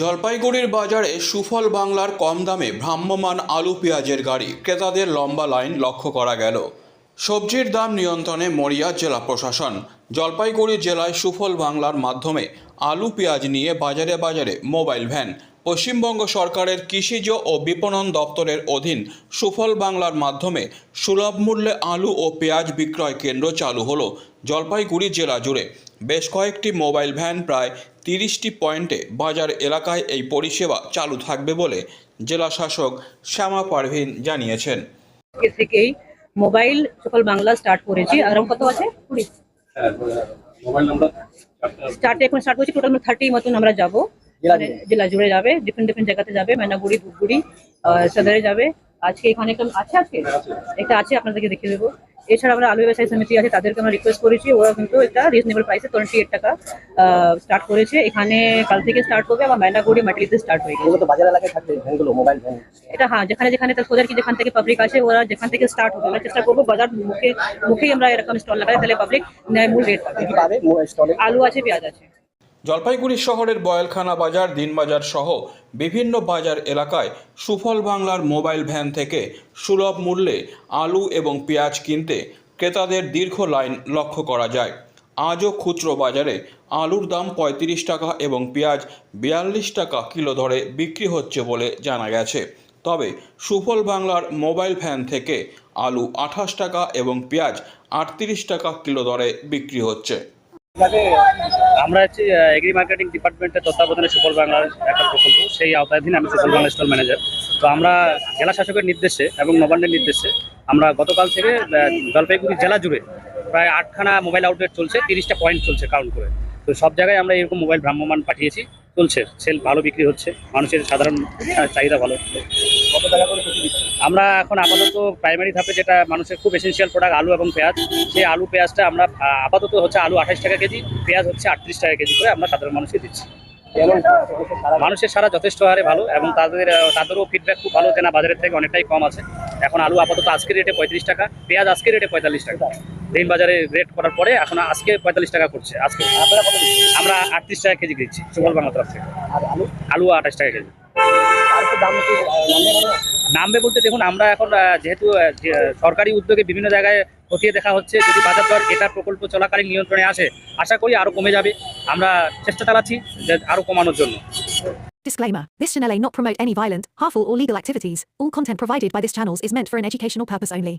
জলপাইগুড়ির বাজারে সুফল বাংলার কম দামে ভ্রাম্যমান আলু পেঁয়াজের গাড়ি। ক্রেতাদের লম্বা লাইন লক্ষ্য করা গেল। সবজির দাম নিয়ন্ত্রণে মরিয়া জেলা প্রশাসন। জলপাইগুড়ি জেলায় সুফল বাংলার মাধ্যমে আলু পেঁয়াজ নিয়ে বাজারে বাজারে মোবাইল ভ্যান। পশ্চিমবঙ্গ সরকারের কৃষিজ ও বিপণন দপ্তরের অধীন সুফল বাংলার মাধ্যমে সুলভ মূল্যে আলু ও পেঁয়াজ বিক্রয় কেন্দ্র চালু হলো জলপাইগুড়ি জেলা জুড়ে। বেশ কয়েকটি মোবাইল ভ্যান প্রায় তিরিশটি পয়েন্টে বাজার এলাকায় এই পরিষেবা চালু থাকবে বলে জেলা শাসক শ্যামা পারভিন জানিয়েছেন। থেকেই মোবাইল সকল বাংলা স্টার্ট করেছি। আর কত আছে? স্টার্টে এখন স্টার্ট করেছি। টোটাল থার্টি মতন আমরা যাব। জেলা জুড়ে যাবে ডিফারেন্ট ডিফারেন্ট জায়গাতে যাবে মেনাগুড়ি ধূপগুড়ি সদরে যাবে। আজকে এখানে একটা আছে আজকে? একটা আছে আপনাদেরকে দেখিয়ে দেবো। এছাড়া আমরা আলু ব্যবসায়ী সমিতি আছে তাদেরকে আমরা রিকোয়েস্ট করেছি ওরা কিন্তু একটা রিজনেবল প্রাইসে টোয়েন্টি এইট টাকা স্টার্ট করেছে। এখানে কাল থেকে স্টার্ট করবে আবার মেনাগুড়ি মাটিতে স্টার্ট হয়ে গেছে। এগুলো বাজার এলাকায় থাকবে ভ্যানগুলো মোবাইল ভ্যান? এটা হ্যাঁ যেখানে যেখানে খোঁজার কি যেখান থেকে পাবলিক আছে ওরা যেখান থেকে স্টার্ট হবে আমরা চেষ্টা করব বাজার মুখে মুখেই আমরা এরকম স্টল লাগাই তাহলে পাবলিক ন্যায়মূল রেট পাবে। আলু আছে পেঁয়াজ আছে। জলপাইগুড়ি শহরের বয়েলখানা বাজার, দিনবাজার সহ বিভিন্ন বাজার এলাকায় সুফল বাংলার মোবাইল ভ্যান থেকে সুলভ মূল্যে আলু এবং পেঁয়াজ কিনতে ক্রেতাদের দীর্ঘ লাইন লক্ষ্য করা যায়। আজও খুচরো বাজারে আলুর দাম পঁয়ত্রিশ টাকা এবং পেঁয়াজ বিয়াল্লিশ টাকা কিলো দরে বিক্রি হচ্ছে বলে জানা গেছে। তবে সুফল বাংলার মোবাইল ভ্যান থেকে আলু আঠাশ টাকা এবং পেঁয়াজ আটত্রিশ টাকা কিলো দরে বিক্রি হচ্ছে। আমরা হচ্ছে এগ্রি মার্কেটিং ডিপার্টমেন্টের তত্ত্বাবধানে সুফল বাংলার একটা প্রকল্প। সেই আওতাধীন আমি সুফল বাংলা স্টল ম্যানেজার তো আমরা জেলা শাসকের নির্দেশে এবং নবান্নের নির্দেশে আমরা গতকাল থেকে জলপাইগুড়ি জেলা জুড়ে প্রায় আটখানা মোবাইল আউটলেট চলছে, তিরিশটা পয়েন্ট চলছে কাউন্ট করে। তো সব জায়গায় আমরা এরকম মোবাইল ভ্রাম্যমান পাঠিয়েছি, চলছে। সেল ভালো বিক্রি হচ্ছে, মানুষের সাধারণ চাহিদা ভালো। কত আমরা এখন আপাতত প্রাইমারি ধাপে যেটা মানুষের খুব এসেন্সিয়াল প্রোডাক্ট আলু এবং পেঁয়াজ, সেই আলু পেঁয়াজটা আমরা আপাতত হচ্ছে আলু আঠাশ টাকা কেজি, পেঁয়াজ হচ্ছে আটত্রিশ টাকা কেজি করে আমরা সাধারণ মানুষকে দিচ্ছি। মানুষের সারা যথেষ্ট হারে ভালো এবং তাদের তাদেরও ফিডব্যাক খুব ভালো যে না বাজারের থেকে অনেকটাই কম আছে। এখন আলু আপাতত আজকের রেটে পঁয়ত্রিশ টাকা, পেঁয়াজ আজকের রেটে পঁয়তাল্লিশ টাকা। দিন বাজারে রেট করার পরে এখন আজকে পঁয়তাল্লিশ টাকা করছে, আজকে। আমরা আটত্রিশ টাকা কেজি দিচ্ছি, সুফল বাংলা তরফ থেকে। আলু আলু আঠাশ টাকা কেজি। দাম নামবে মনে হয়? বলতে দেখুন আমরা এখন যেহেতু সরকারি উদ্যোগে বিভিন্ন জায়গায় খতিয়ে দেখা হচ্ছে যদি বাজার দর এটা প্রকল্প চলাকালীন নিয়ন্ত্রণে আসে আশা করি আরও কমে যাবে আমরা চেষ্টা চালাচ্ছি যে আরও কমানোর জন্য Disclaimer This channel may not promote any violent, harmful, or legal activities. All content provided by this channel is meant for an educational purpose only.